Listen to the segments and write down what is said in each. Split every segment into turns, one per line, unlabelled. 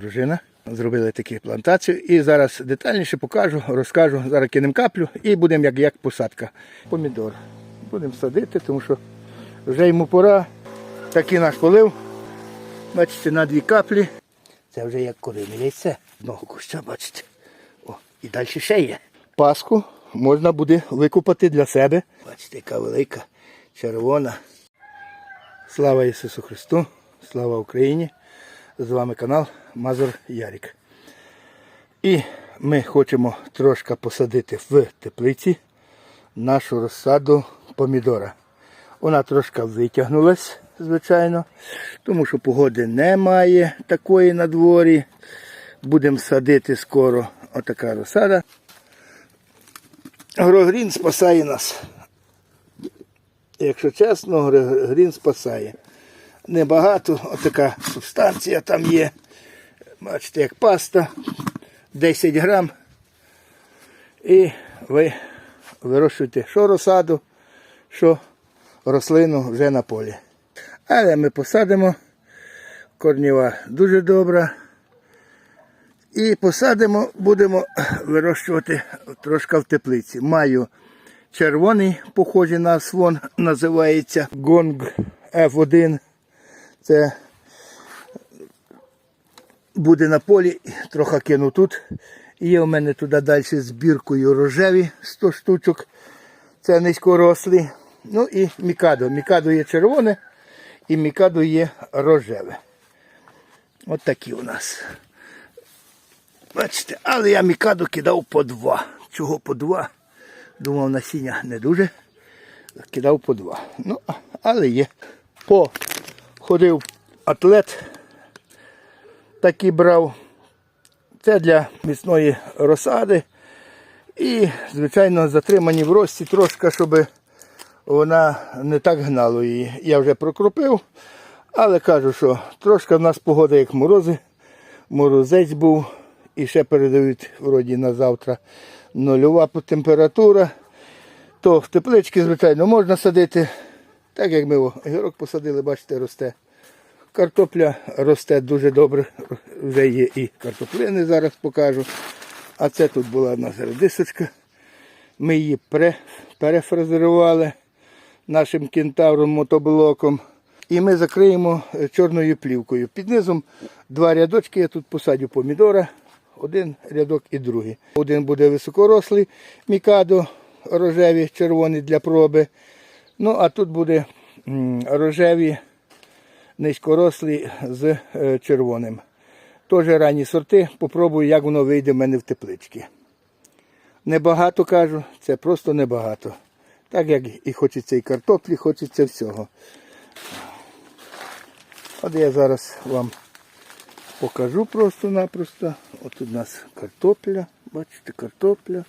Дружина зробили таку плантацію і зараз детальніше покажу, розкажу. Зараз кинемо каплю і будемо як, як посадка. Помідор. Будемо садити, тому що вже йому пора. Такий наш полив. Бачите, на дві каплі. Це вже як корине яйце. Одного куща, бачите. О, і далі ще є. Паску можна буде викупати для себе. Бачите, яка велика, червона. Слава Ісусу Христу! Слава Україні! З вами канал Мазур Ярік. І ми хочемо трошки посадити в теплиці нашу розсаду помідора. Вона трошки витягнулась, звичайно, тому що погоди немає такої на дворі. Будемо садити скоро отака розсада. Грогрін спасає нас. Якщо чесно, грін спасає. Небагато, отака субстанція там є. Бачите, як паста, 10 грам. І ви вирощуєте що розсаду, що рослину вже на полі. Але ми посадимо корніва дуже добра. І посадимо, будемо вирощувати трошки в теплиці. Маю червоний, похожий на свон, називається Гонг F1. Це буде на полі, трохи кину тут. І є у мене туди далі збіркою рожеві 100 штучок. Це низькорослі. Ну і мікадо. Мікадо є червоне і мікадо є рожеве. От такі у нас. Бачите, але я мікадо кидав по два. Чого по два? Думав, насіння не дуже. Кидав по два. Ну, але є. По ходив атлет, такий брав. Це для міцної розсади. І, звичайно, затримані в рості трошки, щоб вона не так гнала її. Я вже прокропив, але кажу, що трошки в нас погода як морози. Морозець був і ще передають вроді на завтра нульова температура. То в теплички, звичайно, можна садити. Так як ми огірок посадили, бачите, росте. Картопля росте дуже добре. Вже є і картоплини, зараз покажу. А це тут була одна редисочка. Ми її пре, перефразирували нашим кентавром мотоблоком. І ми закриємо е, чорною плівкою. Під низом два рядочки, я тут посадю помідора, один рядок і другий. Один буде високорослий, мікадо рожеві, червоний для проби. Ну, а тут буде рожеві, низькорослі з е, червоним. Теж ранні сорти. Попробую, як воно вийде в мене в тепличці. Небагато кажу, це просто небагато. Так як і хочеться і картоплі, хочеться всього. От я зараз вам покажу просто-напросто. От у нас картопля, бачите, картопля.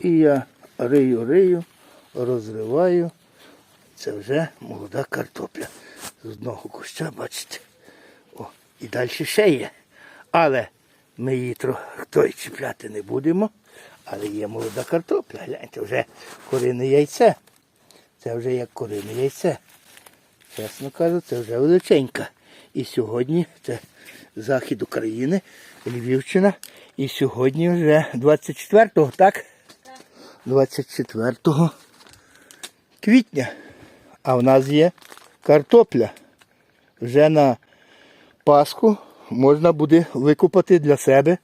І я рию-рию, розриваю. Це вже молода картопля. З одного куща, бачите. О, і далі ще є. Але ми її трохи чіпляти не будемо. Але є молода картопля. Гляньте, вже корине яйце. Це вже як корине яйце. Чесно кажу, це вже величенька. І сьогодні це захід України, Львівщина. І сьогодні вже 24-го, так? 24 квітня. А в нас є картопля. Вже на Пасху можна буде викупати для себе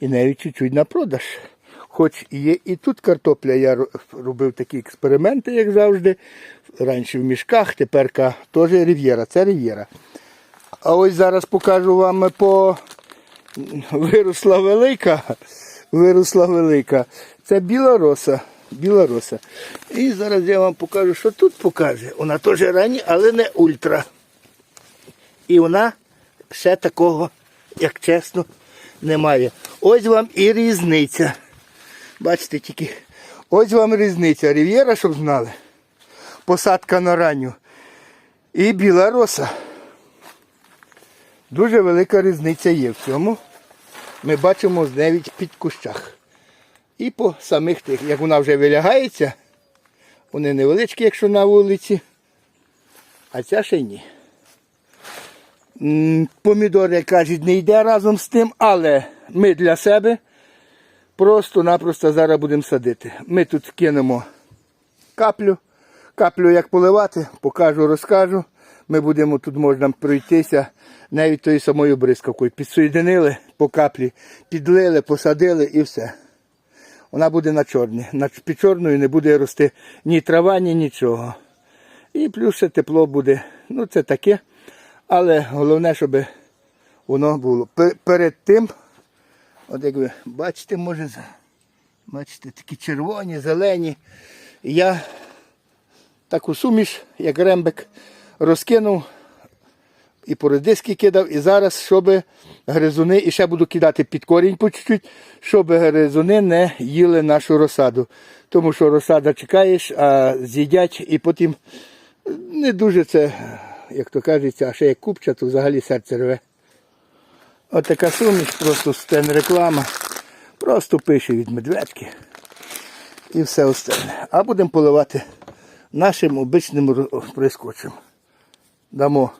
і навіть чуть-чуть на продаж. Хоч є і тут картопля, я робив такі експерименти, як завжди. Раніше в мішках, тепер теж рів'єра. Це рів'єра. А ось зараз покажу вам по виросла велика. Виросла велика. Це біла роса. Біла роса. І зараз я вам покажу, що тут покаже. Вона теж ранні, але не ультра. І вона ще такого, як чесно, немає. Ось вам і різниця. Бачите тільки. Ось вам різниця. Рів'єра, щоб знали. Посадка на ранню. І біла роса. Дуже велика різниця є в цьому. Ми бачимо навіть під кущах. І по самих тих, як вона вже вилягається, вони невеличкі, якщо на вулиці, а ця ще ні. Помідор, як кажуть, не йде разом з тим, але ми для себе просто-напросто зараз будемо садити. Ми тут кинемо каплю. Каплю як поливати, покажу, розкажу. Ми будемо тут можна пройтися навіть тою самою бризкавкою. Підсоєдинили по каплі, підлили, посадили і все. Вона буде на чорні. Під чорною не буде рости ні трава, ні нічого. І плюс ще тепло буде. Ну, це таке. Але головне, щоб воно було. Перед тим, от як ви бачите, може, бачите, такі червоні, зелені. Я таку суміш, як рембик, розкинув і по редиски кидав. І зараз, щоб гризуни, і ще буду кидати під корінь по чуть-чуть, щоб гризуни не їли нашу розсаду. Тому що розсада чекаєш, а з'їдять і потім не дуже це, як то кажеться, а ще як купча, то взагалі серце рве. От така суміш, просто стен реклама. Просто пише від медведки і все остальне. А будемо поливати нашим обичним прискочем. Дамо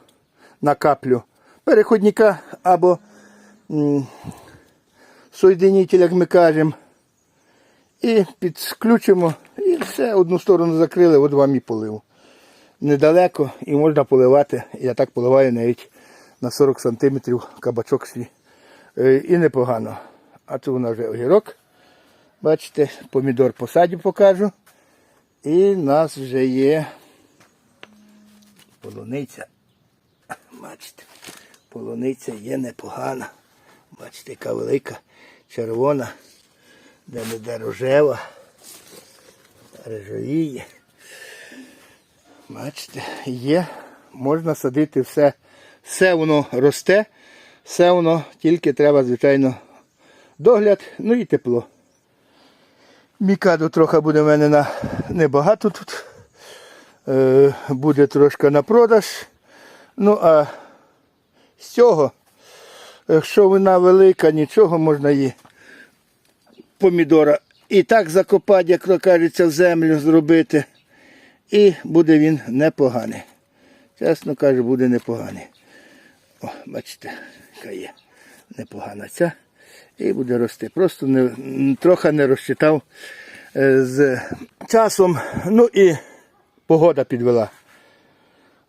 на каплю переходника або соєдинитель, як ми кажемо. І підключимо, і все, одну сторону закрили, от вам і полив. Недалеко і можна поливати. Я так поливаю навіть на 40 см кабачок свій. Е, І непогано. А це у нас вже огірок. Бачите, помідор посадю покажу. І в нас вже є полуниця. Бачите, полуниця є непогана. Бачите, яка велика, червона, де не де рожева, режовіє. Бачите, є, можна садити все. Все воно росте, все воно тільки треба, звичайно, догляд, ну і тепло. Мікаду трохи буде в мене на небагато тут. Е, буде трошки на продаж. Ну а з цього, якщо вона велика, нічого можна її помідора і так закопати, як то кажеться, в землю зробити. І буде він непоганий. Чесно кажу, буде непоганий. О, бачите, яка є непогана ця. І буде рости. Просто не, трохи не розчитав е, з часом. Ну і погода підвела.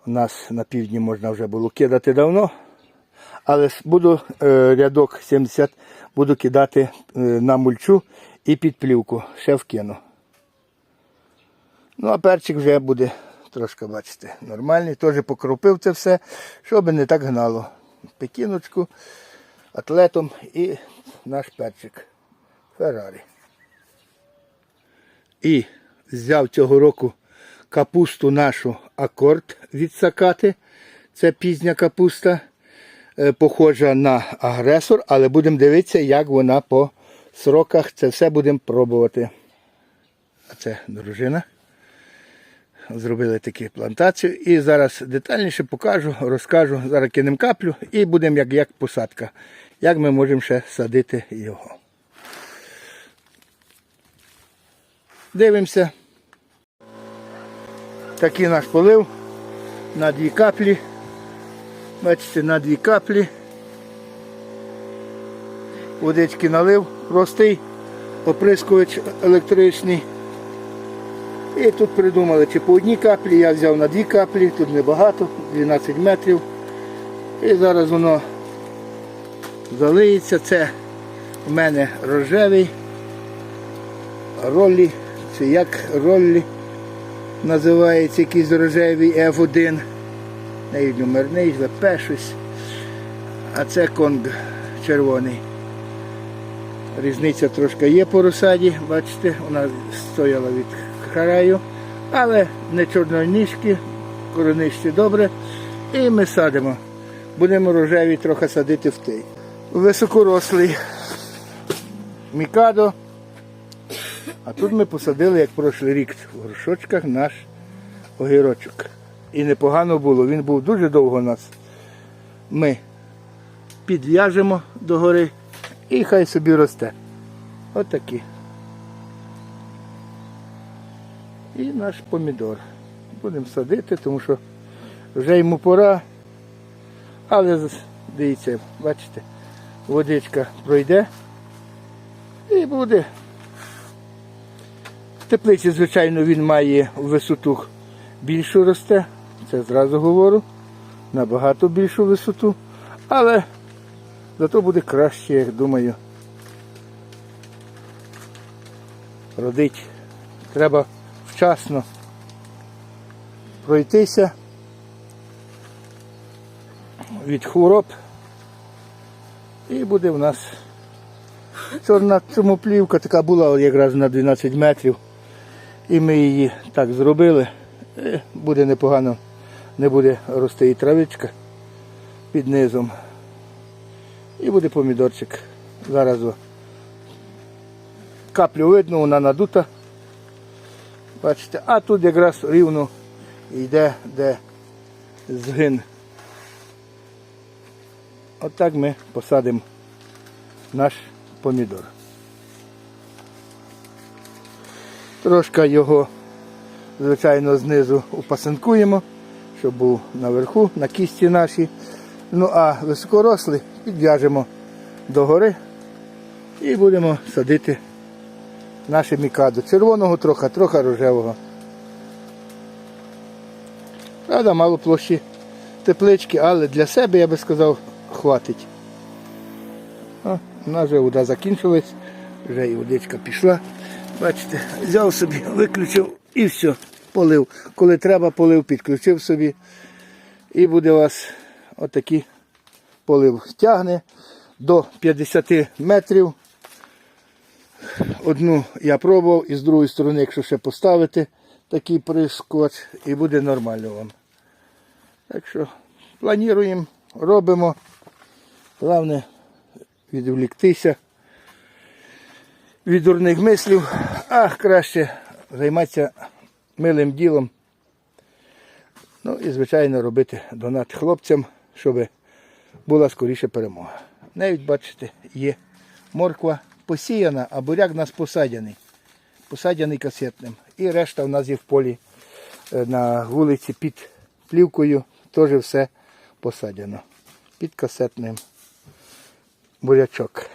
У нас на півдні можна вже було кидати давно. Але буду е, рядок 70 буду кидати е, на мульчу і під плівку. Ще вкину. Ну, а перчик вже буде трошки, бачите, нормальний. Теж покропив це все, щоб не так гнало. Пекіночку, атлетом і наш перчик. Феррарі. І взяв цього року капусту нашу акорд відсакати. Це пізня капуста, е, похожа на агресор, але будемо дивитися, як вона по сроках. Це все будемо пробувати. А це дружина. Зробили таку плантацію. І зараз детальніше покажу, розкажу. Зараз кинемо каплю і будемо як, як посадка. Як ми можемо ще садити його. Дивимося. Такий наш полив на дві каплі. Бачите, на дві каплі. Водички налив, простий, оприскувач електричний. І тут придумали, чи по одній каплі, я взяв на дві каплі, тут небагато, 12 метрів. І зараз воно залиється. Це у мене рожевий ролі, чи як ролі називається якийсь рожевий F1. Навіть номерний, ВП щось. А це конг червоний. Різниця трошки є по розсаді, бачите, вона стояла від краю, але не чорноніжки, короничці добре. І ми садимо. Будемо рожеві трохи садити в той. Високорослий мікадо. А тут ми посадили, як прошлий рік, в горшочках наш огірочок. І непогано було. Він був дуже довго у нас. Ми підв'яжемо догори і хай собі росте. Отакі. І наш помідор. Будемо садити, тому що вже йому пора. Але дивіться, бачите, водичка пройде і буде. Теплиці, звичайно, він має висоту більшу росте, це зразу говорю, набагато більшу висоту, але зато буде краще, я думаю. Родить. Треба вчасно пройтися від хвороб. І буде в нас чорна цьомоплівка, така була якраз на 12 метрів. І ми її так зробили. Буде непогано, не буде рости і травичка під низом. І буде помідорчик. Зараз каплю видно, вона надута. Бачите, а тут якраз рівно йде, де згин. Отак ми посадимо наш помідор. Трошки його, звичайно, знизу упасинкуємо, щоб був наверху, на кісті нашій. Ну а високорослий підв'яжемо догори і будемо садити наше мікадо. Червоного трохи, трохи рожевого. Правда, мало площі теплички, але для себе, я би сказав, хватить. О, у нас вже вода закінчилась, вже і водичка пішла. Бачите, взяв собі, виключив і все, полив. Коли треба, полив, підключив собі. І буде у вас отакий полив. Тягне до 50 метрів. Одну я пробував і з другої сторони, якщо ще поставити такий прискоч, і буде нормально вам. Так що плануємо, робимо. Головне відволіктися від дурних мислів, а краще займатися милим ділом. Ну і, звичайно, робити донат хлопцям, щоб була скоріше перемога. Навіть, бачите, є морква посіяна, а буряк у нас посадяний. Посадяний касетним. І решта у нас є в полі е, на вулиці під плівкою. Теж все посадяно. Під касетним бурячок.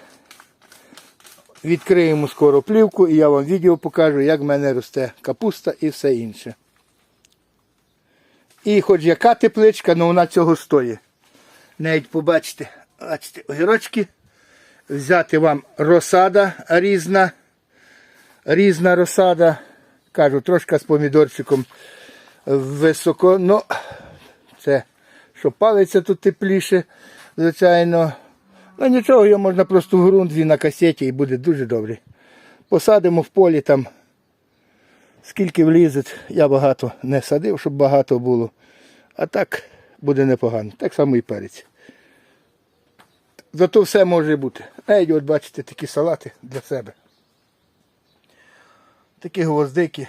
Відкриємо скоро плівку і я вам відео покажу, як в мене росте капуста і все інше. І хоч яка тепличка, але вона цього стоїть. Навіть побачите, бачите, огірочки. Взяти вам розсада різна. Різна розсада. Кажу, трошки з помідорчиком високо. Ну, це що палиться тут тепліше, звичайно. Ну нічого, його можна просто в ґрунт він на касеті і буде дуже добре. Посадимо в полі там. Скільки влізе, я багато не садив, щоб багато було. А так буде непогано. Так само і перець. Зато все може бути. Навіть от бачите такі салати для себе. Такі гвоздики.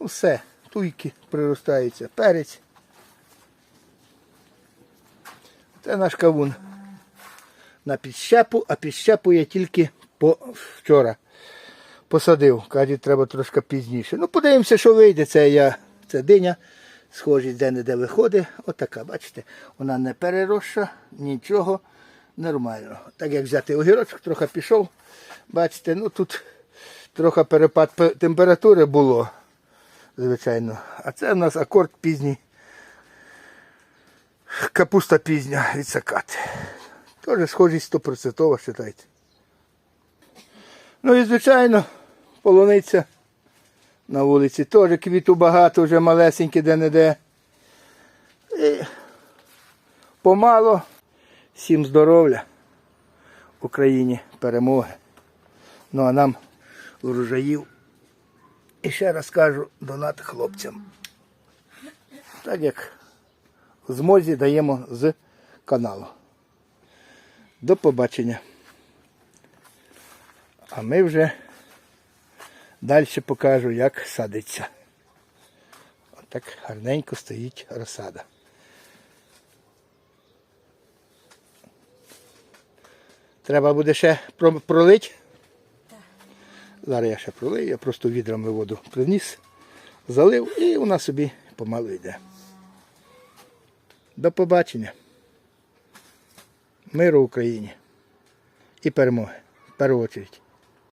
Ну, Все, туйки приростаються, перець. Це наш кавун на підщепу, а підщепу я тільки по вчора посадив. Кажуть, треба трошки пізніше. Ну, подивимося, що вийде. Це я, це диня. Схожість де-не-де виходить. Отака, бачите, вона не переросша, нічого нормально. Так як взяти огірочок, трохи пішов. Бачите, ну тут трохи перепад температури було, звичайно. А це у нас акорд пізній. Капуста пізня відсакати. Теж схожість 100% вважайте. Ну і звичайно, полуниця на вулиці. Теж квіту багато, вже малесенькі де-не-де. І помало. Всім здоров'я. Україні перемоги. Ну а нам урожаїв. І ще раз кажу, донати хлопцям. Так як змозі даємо з каналу. До побачення. А ми вже далі покажу, як садиться. Отак гарненько стоїть розсада. Треба буде ще про- пролить. Зараз я ще пролию, я просто відрами воду приніс, залив і вона собі помалу йде. До побачення. Миру Україні. І перемоги. В першу чергу.